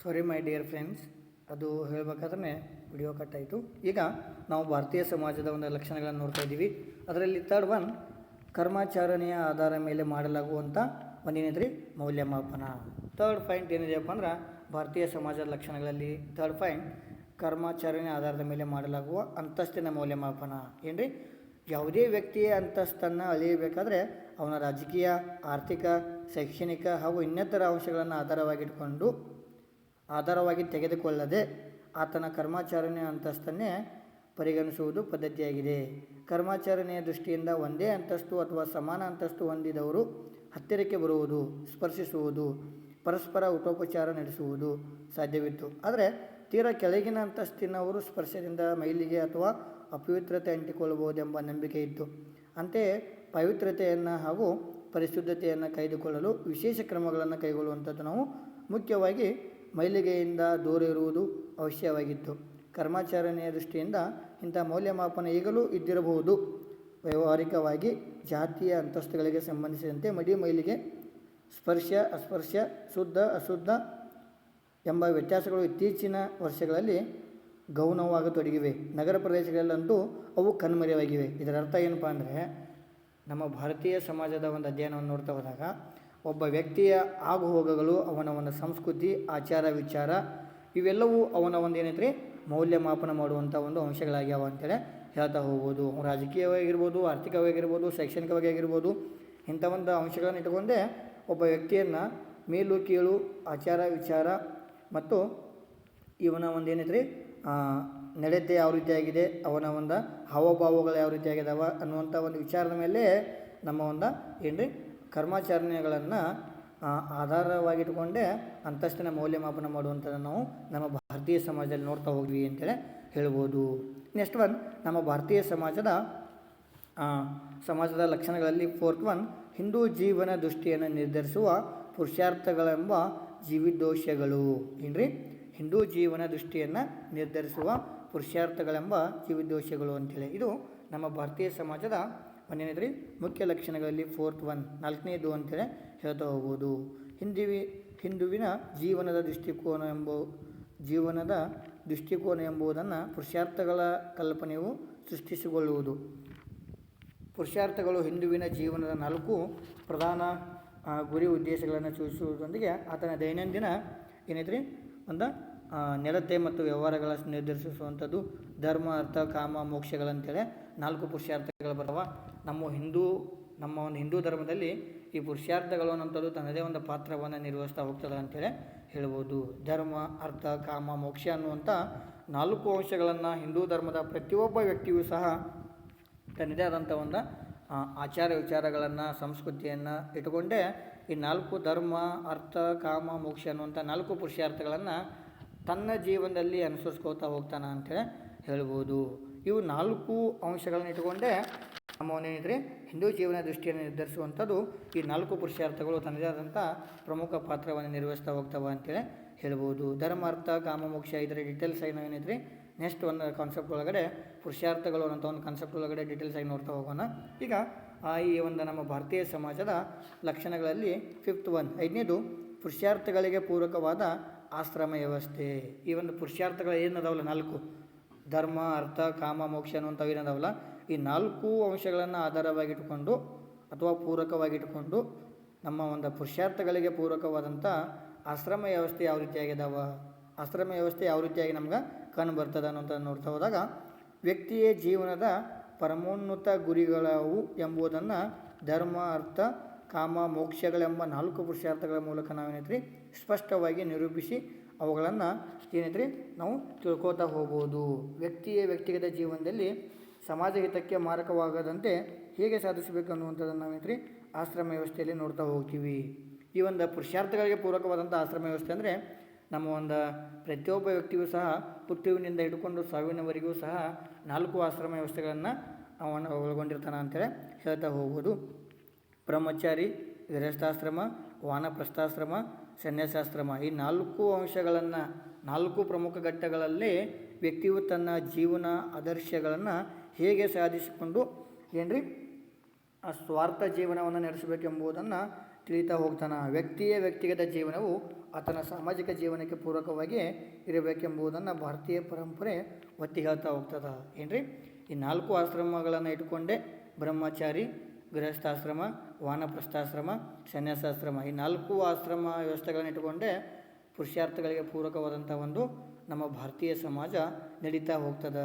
Sorry my dear friends ಅದು ಹೇಳಬೇಕಾದ್ರೆ video cut ಆಯಿತು. ಈಗ ನಾವು ಭಾರತೀಯ ಸಮಾಜದ ಒಂದು ಲಕ್ಷಣಗಳನ್ನು ನೋಡ್ತಾ ಇದ್ದೀವಿ. ಅದರಲ್ಲಿ ತರ್ಡ್ ಒನ್ ಕರ್ಮಾಚರಣೆಯ ಆಧಾರ ಮೇಲೆ ಮಾಡಲಾಗುವಂಥ ಒಂದೇನಿದ್ರಿ ಮೌಲ್ಯಮಾಪನ. ಥರ್ಡ್ ಪಾಯಿಂಟ್ ಏನಿದೆಯಪ್ಪ ಅಂದ್ರೆ ಭಾರತೀಯ ಸಮಾಜದ ಲಕ್ಷಣಗಳಲ್ಲಿ ಥರ್ಡ್ ಪಾಯಿಂಟ್ ಕರ್ಮಾಚರಣೆ ಆಧಾರದ ಮೇಲೆ ಮಾಡಲಾಗುವ ಅಂತಸ್ತಿನ ಮೌಲ್ಯಮಾಪನ. ಏನ್ರಿ? ಯಾವುದೇ ವ್ಯಕ್ತಿಯ ಅಂತಸ್ತನ್ನು ಅಳೆಯಬೇಕಾದ್ರೆ ಅವನ ರಾಜಕೀಯ, ಆರ್ಥಿಕ, ಶೈಕ್ಷಣಿಕ ಹಾಗೂ ಇನ್ನಿತರ ಅಂಶಗಳನ್ನು ಆಧಾರವಾಗಿಟ್ಕೊಂಡು ಆಧಾರವಾಗಿ ತೆಗೆದುಕೊಳ್ಳದೆ ಆತನ ಕರ್ಮಾಚರಣೆ ಅಂತಸ್ತನ್ನೇ ಪರಿಗಣಿಸುವುದು ಪದ್ಧತಿಯಾಗಿದೆ. ಕರ್ಮಾಚರಣೆಯ ದೃಷ್ಟಿಯಿಂದ ಒಂದೇ ಅಂತಸ್ತು ಅಥವಾ ಸಮಾನ ಅಂತಸ್ತು ಹೊಂದಿದವರು ಹತ್ತಿರಕ್ಕೆ ಬರುವುದು, ಸ್ಪರ್ಶಿಸುವುದು, ಪರಸ್ಪರ ಉಪೋಪಚಾರ ನಡೆಸುವುದು ಸಾಧ್ಯವಿತ್ತು. ಆದರೆ ತೀರಾ ಕೆಳಗಿನ ಅಂತಸ್ತಿನವರು ಸ್ಪರ್ಶದಿಂದ ಮೈಲಿಗೆ ಅಥವಾ ಅಪವಿತ್ರತೆ ಅಂಟಿಕೊಳ್ಳಬಹುದೆಂಬ ನಂಬಿಕೆ ಇತ್ತು. ಅಂತೆಯೇ ಪವಿತ್ರತೆಯನ್ನು ಹಾಗೂ ಪರಿಶುದ್ಧತೆಯನ್ನು ಕಾಯ್ದುಕೊಳ್ಳಲು ವಿಶೇಷ ಕ್ರಮಗಳನ್ನು ಕೈಗೊಳ್ಳುವಂಥದ್ದು ನಾವು ಮುಖ್ಯವಾಗಿ ಮೈಲಿಗೆಯಿಂದ ದೂರ ಇರುವುದು ಅವಶ್ಯವಾಗಿತ್ತು. ಕರ್ಮಾಚರಣೆಯ ದೃಷ್ಟಿಯಿಂದ ಇಂಥ ಮೌಲ್ಯಮಾಪನ ಈಗಲೂ ಇದ್ದಿರಬಹುದು. ವ್ಯಾವಹಾರಿಕವಾಗಿ ಜಾತಿಯ ಅಂತಸ್ತುಗಳಿಗೆ ಸಂಬಂಧಿಸಿದಂತೆ ಮಡಿ ಮೈಲಿಗೆ ಸ್ಪರ್ಶ, ಅಸ್ಪರ್ಶ, ಶುದ್ಧ, ಅಶುದ್ಧ ಎಂಬ ವ್ಯತ್ಯಾಸಗಳು ಇತ್ತೀಚಿನ ವರ್ಷಗಳಲ್ಲಿ ಗೌನವಾಗತೊಡಗಿವೆ ನಗರ ಪ್ರದೇಶಗಳಲ್ಲಂತೂ ಅವು ಕಣ್ಮರೆಯಾಗಿವೆ. ಇದರ ಅರ್ಥ ಏನಪ್ಪ ಅಂದರೆ ನಮ್ಮ ಭಾರತೀಯ ಸಮಾಜದ ಒಂದು ಅಧ್ಯಯನವನ್ನು ನೋಡ್ತಾ ಹೋದಾಗ ಒಬ್ಬ ವ್ಯಕ್ತಿಯ ಆಗುಹೋಗುಗಳು, ಅವನ ಒಂದು ಸಂಸ್ಕೃತಿ, ಆಚಾರ, ವಿಚಾರ, ಇವೆಲ್ಲವೂ ಅವನ ಒಂದು ಏನೈತ್ರಿ? ಮೌಲ್ಯಮಾಪನ ಮಾಡುವಂಥ ಒಂದು ಅಂಶಗಳಾಗ್ಯಾವ ಅಂತೇಳಿ ಹೇಳ್ತಾ ಹೋಗ್ಬೋದು. ರಾಜಕೀಯವಾಗಿರ್ಬೋದು, ಆರ್ಥಿಕವಾಗಿರ್ಬೋದು ಶೈಕ್ಷಣಿಕವಾಗಿ ಆಗಿರ್ಬೋದು ಇಂಥ ಒಂದು ಅಂಶಗಳನ್ನು ಇಟ್ಕೊಂಡೇ ಒಬ್ಬ ವ್ಯಕ್ತಿಯನ್ನು ಮೇಲು, ಕೀಳು, ಆಚಾರ, ವಿಚಾರ ಮತ್ತು ಇವನ ಒಂದು ಏನೈತ್ರಿ? ನಡತೆ ಯಾವ ರೀತಿಯಾಗಿದೆ ಅವನ ಒಂದು ಹಾವಭಾವಗಳು ಯಾವ ರೀತಿಯಾಗಿದ್ದಾವೆ ಅನ್ನುವಂಥ ಒಂದು ವಿಚಾರದ ಮೇಲೆ ನಮ್ಮ ಒಂದು ಏನ್ರಿ? ಕರ್ಮಾಚರಣೆಗಳನ್ನು ಆಧಾರವಾಗಿಟ್ಟುಕೊಂಡೇ ಅಂತಸ್ತಿನ ಮೌಲ್ಯಮಾಪನ ಮಾಡುವಂಥದ್ದನ್ನು ನಾವು ನಮ್ಮ ಭಾರತೀಯ ಸಮಾಜದಲ್ಲಿ ನೋಡ್ತಾ ಹೋಗ್ವಿ ಅಂತೇಳಿ ಹೇಳ್ಬೋದು. ನೆಕ್ಸ್ಟ್ ಒನ್, ನಮ್ಮ ಭಾರತೀಯ ಸಮಾಜದ ಸಮಾಜದ ಲಕ್ಷಣಗಳಲ್ಲಿ ಫೋರ್ತ್ ಒನ್, ಹಿಂದೂ ಜೀವನ ದೃಷ್ಟಿಯನ್ನು ನಿರ್ಧರಿಸುವ ಪುರುಷಾರ್ಥಗಳೆಂಬ ಜೀವಿದೋಷಗಳು. ಏನ್ರಿ? ಹಿಂದೂ ಜೀವನ ದೃಷ್ಟಿಯನ್ನು ನಿರ್ಧರಿಸುವ ಪುರುಷಾರ್ಥಗಳೆಂಬ ಜೀವಿದೋಷಗಳು ಅಂತೇಳಿ. ಇದು ನಮ್ಮ ಭಾರತೀಯ ಸಮಾಜದ ಒಂದೇನಿದ್ರಿ ಮುಖ್ಯ ಲಕ್ಷಣಗಳಲ್ಲಿ ಫೋರ್ತ್ ಒನ್ ನಾಲ್ಕನೇದು ಅಂತೇಳಿ ಹೇಳ್ತಾ ಹೋಗ್ಬೋದು. ಹಿಂದಿವಿ, ಹಿಂದುವಿನ ಜೀವನದ ದೃಷ್ಟಿಕೋನ ಎಂಬ, ಜೀವನದ ದೃಷ್ಟಿಕೋನ ಎಂಬುದನ್ನು ಪುರುಷಾರ್ಥಗಳ ಕಲ್ಪನೆಯು ಸೃಷ್ಟಿಸಿಕೊಳ್ಳುವುದು. ಪುರುಷಾರ್ಥಗಳು ಹಿಂದುವಿನ ಜೀವನದ ನಾಲ್ಕು ಪ್ರಧಾನ ಗುರಿ ಉದ್ದೇಶಗಳನ್ನು ಸೂಚಿಸುವುದರೊಂದಿಗೆ ಆತನ ದೈನಂದಿನ ಏನೈತ್ರಿ ಒಂದು ನೆಲತೆ ಮತ್ತು ವ್ಯವಹಾರಗಳ ನಿರ್ಧರಿಸುವಂಥದ್ದು ಧರ್ಮ, ಅರ್ಥ, ಕಾಮ ಮೋಕ್ಷಗಳಂತೇಳಿ ನಾಲ್ಕು ಪುರುಷಾರ್ಥಗಳು ಬರ್ತವೆ. ನಮ್ಮ ಹಿಂದೂ, ನಮ್ಮ ಒಂದು ಹಿಂದೂ ಧರ್ಮದಲ್ಲಿ ಈ ಪುರುಷಾರ್ಥಗಳು ಅನ್ನೋಂಥದ್ದು ತನ್ನದೇ ಒಂದು ಪಾತ್ರವನ್ನು ನಿರ್ವಹಿಸ್ತಾ ಹೋಗ್ತದೆ ಅಂತೇಳಿ ಹೇಳ್ಬೋದು. ಧರ್ಮ, ಅರ್ಥ, ಕಾಮ, ಮೋಕ್ಷ ಅನ್ನುವಂಥ ನಾಲ್ಕು ಅಂಶಗಳನ್ನು ಹಿಂದೂ ಧರ್ಮದ ಪ್ರತಿಯೊಬ್ಬ ವ್ಯಕ್ತಿಯೂ ಸಹ ತನ್ನದೇ ಆದಂಥ ಒಂದು ಆಚಾರ ವಿಚಾರಗಳನ್ನು, ಸಂಸ್ಕೃತಿಯನ್ನು ಇಟ್ಟುಕೊಂಡೇ ಈ ನಾಲ್ಕು ಧರ್ಮ, ಅರ್ಥ, ಕಾಮ, ಮೋಕ್ಷ ಅನ್ನುವಂಥ ನಾಲ್ಕು ಪುರುಷಾರ್ಥಗಳನ್ನು ತನ್ನ ಜೀವನದಲ್ಲಿ ಅನುಸರಿಸ್ಕೋತಾ ಹೋಗ್ತಾನೆ ಅಂತೇಳಿ ಹೇಳ್ಬೋದು. ಇವು ನಾಲ್ಕು ಅಂಶಗಳನ್ನ ಇಟ್ಟುಕೊಂಡೇ ನಮ್ಮವನೇನಿದ್ರೆ ಹಿಂದೂ ಜೀವನ ದೃಷ್ಟಿಯನ್ನು ನಿರ್ಧರಿಸುವಂಥದ್ದು ಈ ನಾಲ್ಕು ಪುರುಷಾರ್ಥಗಳು ತನ್ನದೇ ಆದಂಥ ಪ್ರಮುಖ ಪಾತ್ರವನ್ನು ನಿರ್ವಹಿಸ್ತಾ ಹೋಗ್ತಾವ ಅಂತೇಳಿ ಹೇಳ್ಬೋದು. ಧರ್ಮ ಅರ್ಥ ಕಾಮ, ಮೋಕ್ಷ ಇದರ ಡೀಟೇಲ್ಸ್ ಆಗಿ ನಾವೇನಿದ್ರಿ ನೆಕ್ಸ್ಟ್ ಒಂದು ಕಾನ್ಸೆಪ್ಟ್ ಒಳಗಡೆ ಪುರುಷಾರ್ಥಗಳು ಅನ್ನೋಂಥ ಒಂದು ಕಾನ್ಸೆಪ್ಟ್ ಒಳಗಡೆ ಡೀಟೇಲ್ಸ್ ಆಗಿ ನೋಡ್ತಾ ಹೋಗೋಣ. ಈಗ ಈ ಒಂದು ನಮ್ಮ ಭಾರತೀಯ ಸಮಾಜದ ಲಕ್ಷಣಗಳಲ್ಲಿ ಫಿಫ್ತ್ ಒನ್ ಐದನೇದು, ಪುರುಷಾರ್ಥಗಳಿಗೆ ಪೂರಕವಾದ ಆಶ್ರಮ ವ್ಯವಸ್ಥೆ, ಈ ಒಂದು ಪುರುಷಾರ್ಥಗಳು ಏನದಾವಲ್ಲ ನಾಲ್ಕು? ಧರ್ಮ, ಅರ್ಥ, ಕಾಮ, ಮೋಕ್ಷ ಅನ್ನುವಂಥವು ಏನದಾವಲ್ಲ, ಈ ನಾಲ್ಕು ಅಂಶಗಳನ್ನು ಆಧಾರವಾಗಿಟ್ಟುಕೊಂಡು ಅಥವಾ ಪೂರಕವಾಗಿಟ್ಟುಕೊಂಡು ನಮ್ಮ ಒಂದು ಪುರುಷಾರ್ಥಗಳಿಗೆ ಪೂರಕವಾದಂಥ ಆಶ್ರಮ ವ್ಯವಸ್ಥೆ ಯಾವ ರೀತಿಯಾಗಿದ್ದಾವ ಆಶ್ರಮ ವ್ಯವಸ್ಥೆ ಯಾವ ರೀತಿಯಾಗಿ ನಮ್ಗೆ ಕಂಡು ಬರ್ತದೆ ಅನ್ನೋಂಥ ನೋಡ್ತಾ ಹೋದಾಗ, ವ್ಯಕ್ತಿಯ ಜೀವನದ ಪರಮೋನ್ನತ ಗುರಿಗಳವು ಎಂಬುದನ್ನು ಧರ್ಮ, ಅರ್ಥ ಕಾಮ, ಮೋಕ್ಷಗಳೆಂಬ ನಾಲ್ಕು ಪುರುಷಾರ್ಥಗಳ ಮೂಲಕ ನಾವೇನೈತ್ರಿ ಸ್ಪಷ್ಟವಾಗಿ ನಿರೂಪಿಸಿ ಅವುಗಳನ್ನು ಏನೈತ್ರಿ ನಾವು ತಿಳ್ಕೋತಾ ಹೋಗ್ಬೋದು ವ್ಯಕ್ತಿಯ ವ್ಯಕ್ತಿಗತ ಜೀವನದಲ್ಲಿ ಸಮಾಜ ಹಿತಕ್ಕೆ ಮಾರಕವಾಗದಂತೆ ಹೇಗೆ ಸಾಧಿಸಬೇಕು ಅನ್ನುವಂಥದ್ದನ್ನು ನಾವೇನ್ರಿ ಆಶ್ರಮ ವ್ಯವಸ್ಥೆಯಲ್ಲಿ ನೋಡ್ತಾ ಹೋಗ್ತೀವಿ. ಈ ಒಂದು ಪುರುಷಾರ್ಥಗಳಿಗೆ ಪೂರಕವಾದಂಥ ಆಶ್ರಮ ವ್ಯವಸ್ಥೆ ಅಂದರೆ ನಮ್ಮ ಒಂದು ಪ್ರತಿಯೊಬ್ಬ ವ್ಯಕ್ತಿಯೂ ಸಹ ಹುಟ್ಟುವಿನಿಂದ ಹಿಡ್ಕೊಂಡು ಸಾವಿನವರೆಗೂ ಸಹ ನಾಲ್ಕು ಆಶ್ರಮ ವ್ಯವಸ್ಥೆಗಳನ್ನು ಅವನು ಒಳಗೊಂಡಿರ್ತಾನೆ ಅಂತೇಳಿ ಹೇಳ್ತಾ ಹೋಗ್ಬೋದು ಬ್ರಹ್ಮಚಾರಿ, ಗೃಹಸ್ಥಾಶ್ರಮ, ವಾನಪ್ರಸ್ಥಾಶ್ರಮ, ಸನ್ಯಾಸಾಶ್ರಮ ಈ ನಾಲ್ಕು ಅಂಶಗಳನ್ನು ನಾಲ್ಕು ಪ್ರಮುಖ ಘಟ್ಟಗಳಲ್ಲಿ ವ್ಯಕ್ತಿಯು ತನ್ನ ಜೀವನ ಆದರ್ಶಗಳನ್ನು ಹೇಗೆ ಸಾಧಿಸಿಕೊಂಡು ಏನ್ರಿ ಆ ಸ್ವಾರ್ಥ ಜೀವನವನ್ನು ನಡೆಸಬೇಕೆಂಬುದನ್ನು ತಿಳಿತಾ ಹೋಗ್ತಾನೆ. ವ್ಯಕ್ತಿಯ ವ್ಯಕ್ತಿಗತ ಜೀವನವು ಆತನ ಸಾಮಾಜಿಕ ಜೀವನಕ್ಕೆ ಪೂರಕವಾಗಿ ಇರಬೇಕೆಂಬುದನ್ನು ಭಾರತೀಯ ಪರಂಪರೆ ಒತ್ತಿ ಹೇಳ್ತಾ ಹೋಗ್ತದೆ. ಏನ್ರಿ ಈ ನಾಲ್ಕು ಆಶ್ರಮಗಳನ್ನು ಇಟ್ಕೊಂಡೇ ಬ್ರಹ್ಮಚಾರಿ, ಗೃಹಸ್ಥಾಶ್ರಮ ವಾನಪ್ರಸ್ಥಾಶ್ರಮ, ಸನ್ಯಾಸಾಶ್ರಮ. ಈ ನಾಲ್ಕು ಆಶ್ರಮ ವ್ಯವಸ್ಥೆಗಳನ್ನು ಇಟ್ಟುಕೊಂಡೇ ಪುರುಷಾರ್ಥಗಳಿಗೆ ಪೂರಕವಾದಂಥ ಒಂದು ನಮ್ಮ ಭಾರತೀಯ ಸಮಾಜ ನಡೀತಾ ಹೋಗ್ತದೆ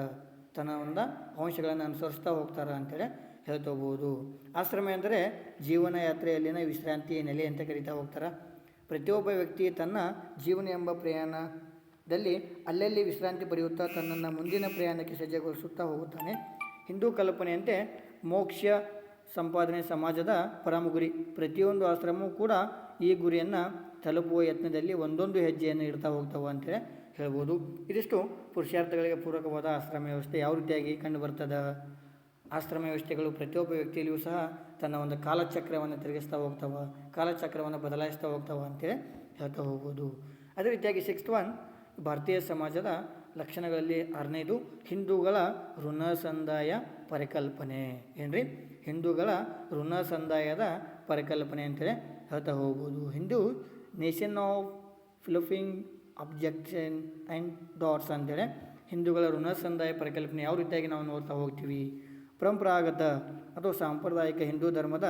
ತನ್ನ ಒಂದು ಅಂಶಗಳನ್ನು ಅನುಸರಿಸ್ತಾ ಹೋಗ್ತಾರೆ ಅಂತೇಳಿ ಹೇಳ್ತೋಬೋದು ಆಶ್ರಮ ಅಂದರೆ ಜೀವನ ಯಾತ್ರೆಯಲ್ಲಿನ ವಿಶ್ರಾಂತಿ ನೆಲೆ ಅಂತ ಕರಿತಾ ಹೋಗ್ತಾರೆ. ಪ್ರತಿಯೊಬ್ಬ ವ್ಯಕ್ತಿ ತನ್ನ ಜೀವನ ಎಂಬ ಪ್ರಯಾಣದಲ್ಲಿ ಅಲ್ಲಲ್ಲಿ ವಿಶ್ರಾಂತಿ ಪಡೆಯುತ್ತಾ ತನ್ನನ್ನು ಮುಂದಿನ ಪ್ರಯಾಣಕ್ಕೆ ಸಜ್ಜಗೊಳಿಸುತ್ತಾ ಹೋಗುತ್ತಾನೆ. ಹಿಂದೂ ಕಲ್ಪನೆಯಂತೆ ಮೋಕ್ಷ ಸಂಪಾದನೆ ಸಮಾಜದ ಪರಮ ಗುರಿ. ಪ್ರತಿಯೊಂದು ಆಶ್ರಮವೂ ಕೂಡ ಈ ಗುರಿಯನ್ನು ತಲುಪುವ ಯತ್ನದಲ್ಲಿ ಒಂದೊಂದು ಹೆಜ್ಜೆಯನ್ನು ಇಡ್ತಾ ಹೋಗ್ತಾವೆ ಅಂತೇಳಿ ಹೇಳ್ಬೋದು. ಇದಿಷ್ಟು ಪುರುಷಾರ್ಥಗಳಿಗೆ ಪೂರಕವಾದ ಆಶ್ರಮ ವ್ಯವಸ್ಥೆ ಯಾವ ರೀತಿಯಾಗಿ ಕಂಡು ಬರ್ತದೆ ಆಶ್ರಮ ವ್ಯವಸ್ಥೆಗಳು ಪ್ರತಿಯೊಬ್ಬ ವ್ಯಕ್ತಿಯಲ್ಲಿಯೂ ಸಹ ತನ್ನ ಒಂದು ಕಾಲಚಕ್ರವನ್ನು ತಿರುಗಿಸ್ತಾ ಹೋಗ್ತಾವೆ, ಕಾಲಚಕ್ರವನ್ನು ಬದಲಾಯಿಸ್ತಾ ಹೋಗ್ತಾವ ಅಂತೇಳಿ ಹೇಳ್ತಾ ಹೋಗ್ಬೋದು. ಅದೇ ರೀತಿಯಾಗಿ ಸಿಕ್ಸ್ತ್ ಒನ್ ಭಾರತೀಯ ಸಮಾಜದ ಲಕ್ಷಣಗಳಲ್ಲಿ ಆರನೇದು ಹಿಂದೂಗಳ ಋಣ ಸಂದಾಯ ಪರಿಕಲ್ಪನೆ. ಏನ್ರಿ? ಹಿಂದೂಗಳ ಋಣ ಸಂದಾಯದ ಪರಿಕಲ್ಪನೆ ಅಂತೇಳಿ ಹೇಳ್ತಾ ಹೋಗ್ಬೋದು. ಹಿಂದೂ ನೇಷನ್ ಆಫ್ ಫಿಲೋಫಿಂಗ್ ಅಬ್ಜೆಕ್ಷನ್ ಆ್ಯಂಡ್ ಡಾಟ್ಸ್ ಅಂತೇಳಿ ಹಿಂದೂಗಳ ಋಣ ಸಂದಾಯ ಪರಿಕಲ್ಪನೆ ಯಾವ ರೀತಿಯಾಗಿ ನಾವು ನೋಡ್ತಾ ಹೋಗ್ತೀವಿ? ಪರಂಪರಾಗತ ಅಥವಾ ಸಾಂಪ್ರದಾಯಿಕ ಹಿಂದೂ ಧರ್ಮದ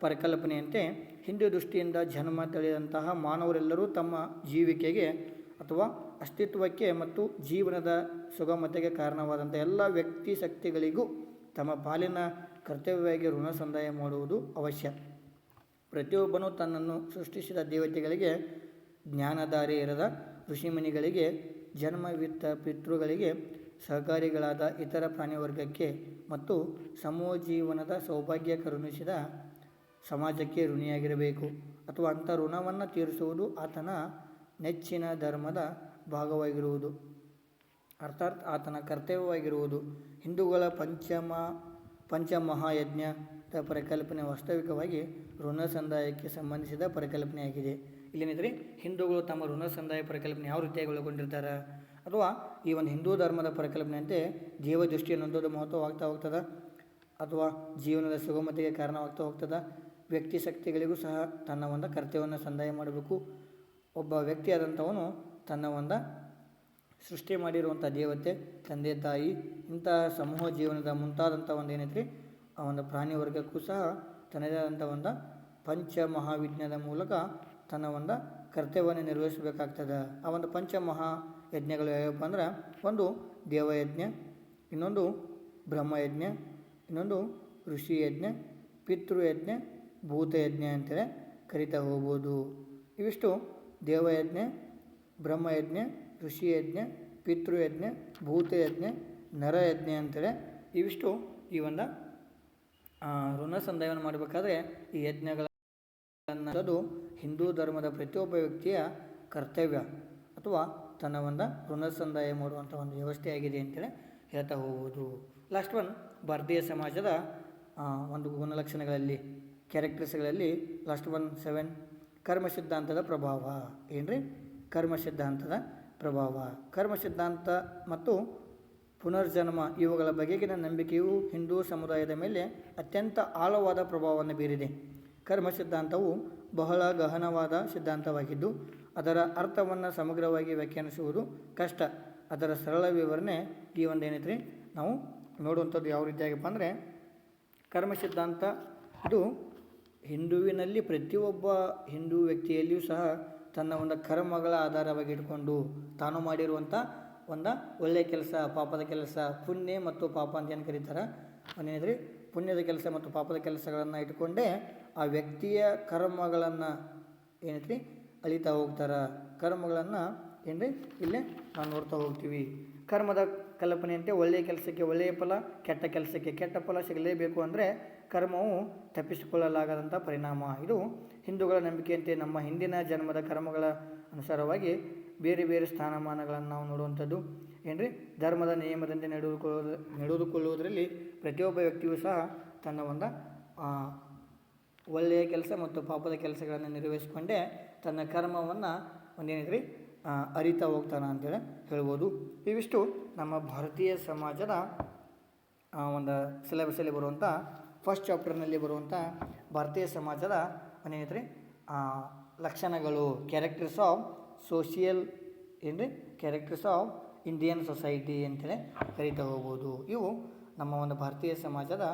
ಪರಿಕಲ್ಪನೆಯಂತೆ ಹಿಂದೂ ದೃಷ್ಟಿಯಿಂದ ಜನ್ಮ ತಳೆದಂತಹ ಮಾನವರೆಲ್ಲರೂ ತಮ್ಮ ಜೀವಿಕೆಗೆ ಅಥವಾ ಅಸ್ತಿತ್ವಕ್ಕೆ ಮತ್ತು ಜೀವನದ ಸುಗಮತೆಗೆ ಕಾರಣವಾದಂಥ ಎಲ್ಲ ವ್ಯಕ್ತಿ ಶಕ್ತಿಗಳಿಗೂ ತಮ್ಮ ಪಾಲಿನ ಕರ್ತವ್ಯವಾಗಿ ಋಣ ಸಂದಾಯ ಮಾಡುವುದು ಅವಶ್ಯ. ಪ್ರತಿಯೊಬ್ಬನೂ ತನ್ನನ್ನು ಸೃಷ್ಟಿಸಿದ ದೇವತೆಗಳಿಗೆ ಜ್ಞಾನಧಾರೆ ಇರದ ಋಷಿಮುನಿಗಳಿಗೆ, ಜನ್ಮವಿತ್ತ ಪಿತೃಗಳಿಗೆ, ಸಹಕಾರಿಗಳಾದ ಇತರ ಪ್ರಾಣಿ ವರ್ಗಕ್ಕೆ ಮತ್ತು ಸಮೂಹ ಜೀವನದ ಸೌಭಾಗ್ಯ ಕರುಣಿಸಿದ ಸಮಾಜಕ್ಕೆ ಋಣಿಯಾಗಿರಬೇಕು ಅಥವಾ ಅಂಥ ಋಣವನ್ನು ತೀರಿಸುವುದು ಆತನ ನೆಚ್ಚಿನ ಧರ್ಮದ ಭಾಗವಾಗಿರುವುದು. ಅರ್ಥಾತ್ ಆತನ ಕರ್ತವ್ಯವಾಗಿರುವುದು. ಹಿಂದೂಗಳ ಪಂಚಮ ಪಂಚಮಹಾಯಜ್ಞದ ಪರಿಕಲ್ಪನೆ ವಾಸ್ತವಿಕವಾಗಿ ಋಣ ಸಂದಾಯಕ್ಕೆ ಸಂಬಂಧಿಸಿದ ಪರಿಕಲ್ಪನೆಯಾಗಿದೆ. ಇಲ್ಲೇನಿದ್ರೆ ಹಿಂದೂಗಳು ತಮ್ಮ ಋಣ ಸಂದಾಯ ಪರಿಕಲ್ಪನೆ ಯಾವ ರೀತಿಯಾಗಿ ಒಳಗೊಂಡಿರ್ತಾರೆ? ಅಥವಾ ಈ ಒಂದು ಹಿಂದೂ ಧರ್ಮದ ಪರಿಕಲ್ಪನೆಯಂತೆ ಜೀವದೃಷ್ಟಿ ಅನ್ನೋದು ಮಹತ್ವವಾಗ್ತಾ ಹೋಗ್ತದೆ? ಅಥವಾ ಜೀವನದ ಸುಗಮತೆಗೆ ಕಾರಣವಾಗ್ತಾ ಹೋಗ್ತದೆ? ವ್ಯಕ್ತಿ ಶಕ್ತಿಗಳಿಗೂ ಸಹ ತನ್ನ ಒಂದು ಕರ್ತವ್ಯವನ್ನು ಸಂದಾಯ ಮಾಡಬೇಕು. ಒಬ್ಬ ವ್ಯಕ್ತಿಯಾದಂಥವನು ತನ್ನ ಒಂದು ಸೃಷ್ಟಿ ಮಾಡಿರುವಂಥ ದೇವತೆ, ತಂದೆ, ತಾಯಿ, ಇಂತಹ ಸಮೂಹ ಜೀವನದ ಮುಂತಾದಂಥ ಒಂದು ಏನೈತ್ರಿ ಆ ಒಂದು ಪ್ರಾಣಿ ವರ್ಗಕ್ಕೂ ಸಹ ತನ್ನದೇ ಆದಂಥ ಒಂದು ಪಂಚ ಮಹಾವಿಜ್ಞಾನದ ಮೂಲಕ ತನ್ನ ಒಂದು ಕರ್ತವ್ಯವನ್ನು ನಿರ್ವಹಿಸಬೇಕಾಗ್ತದೆ. ಆ ಒಂದು ಪಂಚ ಮಹಾ ಯಜ್ಞಗಳು ಯಾವ್ಯಾವಪ್ಪ ಅಂದ್ರೆ, ಒಂದು ದೇವಯಜ್ಞ, ಇನ್ನೊಂದು ಬ್ರಹ್ಮಯಜ್ಞ, ಇನ್ನೊಂದು ಋಷಿ ಯಜ್ಞ ಪಿತೃಯಜ್ಞ, ಭೂತಯಜ್ಞ ಅಂತೇಳಿ ಕರಿತಾ ಹೋಗ್ಬೋದು. ಇವಿಷ್ಟು ದೇವಯಜ್ಞ, ಬ್ರಹ್ಮಯಜ್ಞ, ಋಷಿಯಜ್ಞ, ಪಿತೃಯಜ್ಞ, ಭೂತಯಜ್ಞ, ನರಯಜ್ಞ ಅಂತೇಳಿ ಇವಿಷ್ಟು ಈ ಒಂದು ಋಣ ಸಂದಾಯವನ್ನು ಮಾಡಬೇಕಾದ್ರೆ ಈ ಯಜ್ಞಗಳನ್ನು ಹಿಂದೂ ಧರ್ಮದ ಪ್ರತಿಯೊಬ್ಬ ವ್ಯಕ್ತಿಯ ಕರ್ತವ್ಯ ಅಥವಾ ತನ್ನ ಒಂದು ಋಣ ಸಂದಾಯ ಮಾಡುವಂಥ ಒಂದು ವ್ಯವಸ್ಥೆಯಾಗಿದೆ ಅಂತೇಳಿ ಹೇಳ್ತಾ ಹೋಗುವುದು ಲಾಸ್ಟ್ ಒನ್ ಭಾರತೀಯ ಸಮಾಜದ ಒಂದು ಗುಣಲಕ್ಷಣಗಳಲ್ಲಿ ಕ್ಯಾರೆಕ್ಟರ್ಸ್ಗಳಲ್ಲಿ ಲಾಸ್ಟ್ ಒನ್ ಸೆವೆನ್ ಕರ್ಮ ಸಿದ್ಧಾಂತದ ಪ್ರಭಾವ. ಏನ್ರಿ? ಕರ್ಮ ಸಿದ್ಧಾಂತದ ಪ್ರಭಾವ. ಕರ್ಮ ಸಿದ್ಧಾಂತ ಮತ್ತು ಪುನರ್ಜನ್ಮ ಇವುಗಳ ಬಗೆಗಿನ ನಂಬಿಕೆಯು ಹಿಂದೂ ಸಮುದಾಯದ ಮೇಲೆ ಅತ್ಯಂತ ಆಳವಾದ ಪ್ರಭಾವವನ್ನು ಬೀರಿದೆ. ಕರ್ಮ ಸಿದ್ಧಾಂತವು ಬಹಳ ಗಹನವಾದ ಸಿದ್ಧಾಂತವಾಗಿದ್ದು, ಅದರ ಅರ್ಥವನ್ನು ಸಮಗ್ರವಾಗಿ ವ್ಯಾಖ್ಯಾನಿಸುವುದು ಕಷ್ಟ. ಅದರ ಸರಳ ವಿವರಣೆ ಈ ಒಂದು ಏನೈತ್ರಿ ನಾವು ನೋಡುವಂಥದ್ದು ಯಾವ ರೀತಿಯಾಗಪ್ಪ ಅಂದರೆ ಕರ್ಮ ಸಿದ್ಧಾಂತ ಇದು ಹಿಂದುವಿನಲ್ಲಿ ಪ್ರತಿಯೊಬ್ಬ ಹಿಂದೂ ವ್ಯಕ್ತಿಯಲ್ಲಿಯೂ ಸಹ ತನ್ನ ಒಂದು ಕರ್ಮಗಳ ಆಧಾರವಾಗಿ ಇಟ್ಕೊಂಡು ತಾನು ಮಾಡಿರುವಂಥ ಒಂದು ಒಳ್ಳೆಯ ಕೆಲಸ, ಪಾಪದ ಕೆಲಸ, ಪುಣ್ಯ ಮತ್ತು ಪಾಪ ಅಂತ ಏನು ಕರೀತಾರೆ? ಏನಿದ್ರಿ? ಪುಣ್ಯದ ಕೆಲಸ ಮತ್ತು ಪಾಪದ ಕೆಲಸಗಳನ್ನು ಇಟ್ಕೊಂಡೇ ಆ ವ್ಯಕ್ತಿಯ ಕರ್ಮಗಳನ್ನು ಏನೈತ್ರಿ? ಅಳಿತಾ ಹೋಗ್ತಾರೆ. ಕರ್ಮಗಳನ್ನು ಏನ್ರಿ? ಇಲ್ಲೇ ನಾವು ನೋಡ್ತಾ ಹೋಗ್ತೀವಿ. ಕರ್ಮದ ಕಲ್ಪನೆ ಅಂತೆ ಒಳ್ಳೆಯ ಕೆಲಸಕ್ಕೆ ಒಳ್ಳೆಯ ಫಲ, ಕೆಟ್ಟ ಕೆಲಸಕ್ಕೆ ಕೆಟ್ಟ ಫಲ ಸಿಗಲೇಬೇಕು ಅಂದರೆ ಕರ್ಮವು ತಪ್ಪಿಸಿಕೊಳ್ಳಲಾಗದಂಥ ಪರಿಣಾಮ. ಇದು ಹಿಂದೂಗಳ ನಂಬಿಕೆಯಂತೆ ನಮ್ಮ ಹಿಂದಿನ ಜನ್ಮದ ಕರ್ಮಗಳ ಅನುಸಾರವಾಗಿ ಬೇರೆ ಬೇರೆ ಸ್ಥಾನಮಾನಗಳನ್ನು ನಾವು ನೋಡುವಂಥದ್ದು. ಏನ್ರಿ? ಧರ್ಮದ ನಿಯಮದಂತೆ ನಡೆದುಕೊಳ್ಳೋದು ನಡೆದುಕೊಳ್ಳುವುದರಲ್ಲಿ ಪ್ರತಿಯೊಬ್ಬ ವ್ಯಕ್ತಿಯೂ ಸಹ ತನ್ನ ಒಂದು ಒಳ್ಳೆಯ ಕೆಲಸ ಮತ್ತು ಪಾಪದ ಕೆಲಸಗಳನ್ನು ನಿರ್ವಹಿಸಿಕೊಂಡೇ ತನ್ನ ಕರ್ಮವನ್ನು ಒಂದೇನಿದ್ರಿ? ಅರಿತಾ ಹೋಗ್ತಾನೆ ಅಂತೇಳಿ ಹೇಳ್ಬೋದು. ಇವಿಷ್ಟು ನಮ್ಮ ಭಾರತೀಯ ಸಮಾಜದ ಒಂದು ಸಿಲೆಬಸಲ್ಲಿ ಬರುವಂಥ ಫಸ್ಟ್ ಚಾಪ್ಟರ್ನಲ್ಲಿ ಬರುವಂಥ ಭಾರತೀಯ ಸಮಾಜದ ಒಂದೇನೈತ್ರಿ ಲಕ್ಷಣಗಳು ಕ್ಯಾರೆಕ್ಟರ್ಸ್ ಆಫ್ ಸೋಷಿಯಲ್ ಏನ್ರಿ? ಕ್ಯಾರೆಕ್ಟರ್ಸ್ ಆಫ್ ಇಂಡಿಯನ್ ಸೊಸೈಟಿ ಅಂತೇಳಿ ಕರಿತಾ ಹೋಗ್ಬೋದು. ಇವು ನಮ್ಮ ಒಂದು ಭಾರತೀಯ ಸಮಾಜದ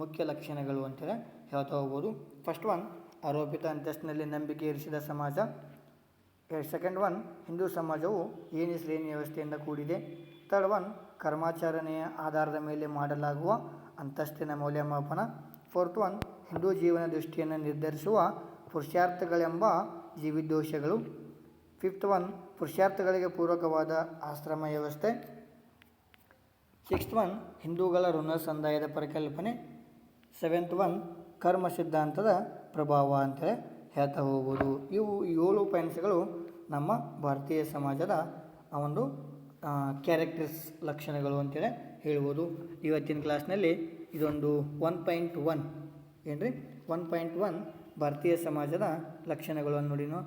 ಮುಖ್ಯ ಲಕ್ಷಣಗಳು ಅಂತೇಳಿ ಹೇಳ್ತಾ ಹೋಗ್ಬೋದು. ಫಸ್ಟ್ ಒನ್ ಆರೋಪಿತ ಅಂತಸ್ತಿನಲ್ಲಿ ನಂಬಿಕೆ ಇರಿಸಿದ ಸಮಾಜ. ಸೆಕೆಂಡ್ ಒನ್ ಹಿಂದೂ ಸಮಾಜವು ಏಣಿ ಶ್ರೇಣಿ ವ್ಯವಸ್ಥೆಯಿಂದ ಕೂಡಿದೆ. ಥರ್ಡ್ ಒನ್ ಕರ್ಮಾಚರಣೆಯ ಆಧಾರದ ಮೇಲೆ ಮಾಡಲಾಗುವ ಅಂತಸ್ತಿನ ಮೌಲ್ಯಮಾಪನ. ಫೋರ್ತ್ ಒನ್ ಹಿಂದೂ ಜೀವನ ದೃಷ್ಟಿಯನ್ನು ನಿರ್ಧರಿಸುವ ಪುರುಷಾರ್ಥಗಳೆಂಬ ಜೀವಿದೋಷಗಳು. ಫಿಫ್ತ್ ಒನ್ ಪುರುಷಾರ್ಥಗಳಿಗೆ ಪೂರಕವಾದ ಆಶ್ರಮ ವ್ಯವಸ್ಥೆ. ಸಿಕ್ಸ್ತ್ ಒನ್ ಹಿಂದೂಗಳ ಋಣ ಸಂದಾಯದ ಪರಿಕಲ್ಪನೆ. ಸೆವೆಂತ್ ಒನ್ ಕರ್ಮ ಸಿದ್ಧಾಂತದ ಪ್ರಭಾವ ಅಂತೇಳಿ ಹೇಳ್ತಾ ಹೋಗ್ಬೋದು. ಇವು ಏಳು ಪಾಯಿಂಟ್ಸ್ಗಳು ನಮ್ಮ ಭಾರತೀಯ ಸಮಾಜದ ಒಂದು ಕ್ಯಾರೆಕ್ಟರ್ಸ್ ಲಕ್ಷಣಗಳು ಅಂತೇಳಿ ಹೇಳ್ಬೋದು. ಇವತ್ತಿನ ಕ್ಲಾಸ್ನಲ್ಲಿ ಇದೊಂದು ಒನ್ ಪಾಯಿಂಟ್ ಒನ್ ಏನ್ರಿ? ಒನ್ ಪಾಯಿಂಟ್ ಒನ್ ಭಾರತೀಯ ಸಮಾಜದ ಲಕ್ಷಣಗಳನ್ನು ನೋಡಿನೋ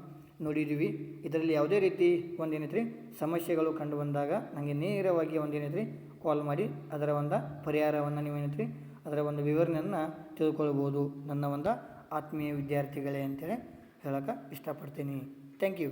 ನೋಡಿದ್ದೀವಿ. ಇದರಲ್ಲಿ ಯಾವುದೇ ರೀತಿ ಒಂದೇನೈತ್ರಿ? ಸಮಸ್ಯೆಗಳು ಕಂಡು ಬಂದಾಗ ನನಗೆ ನೇರವಾಗಿ ಒಂದೇನೈತ್ರಿ? ಕಾಲ್ ಮಾಡಿ ಅದರ ಒಂದು ಪರಿಹಾರವನ್ನು ನೀವೇನೈತ್ರಿ ಅದರ ಒಂದು ವಿವರಣೆಯನ್ನು ತಿಳ್ಕೊಳ್ಬೋದು. ನನ್ನ ಒಂದು ಆತ್ಮೀಯ ವಿದ್ಯಾರ್ಥಿಗಳೇ ಅಂತೇಳಿ ಹೇಳೋಕೆ ಇಷ್ಟಪಡ್ತೀನಿ. Thank you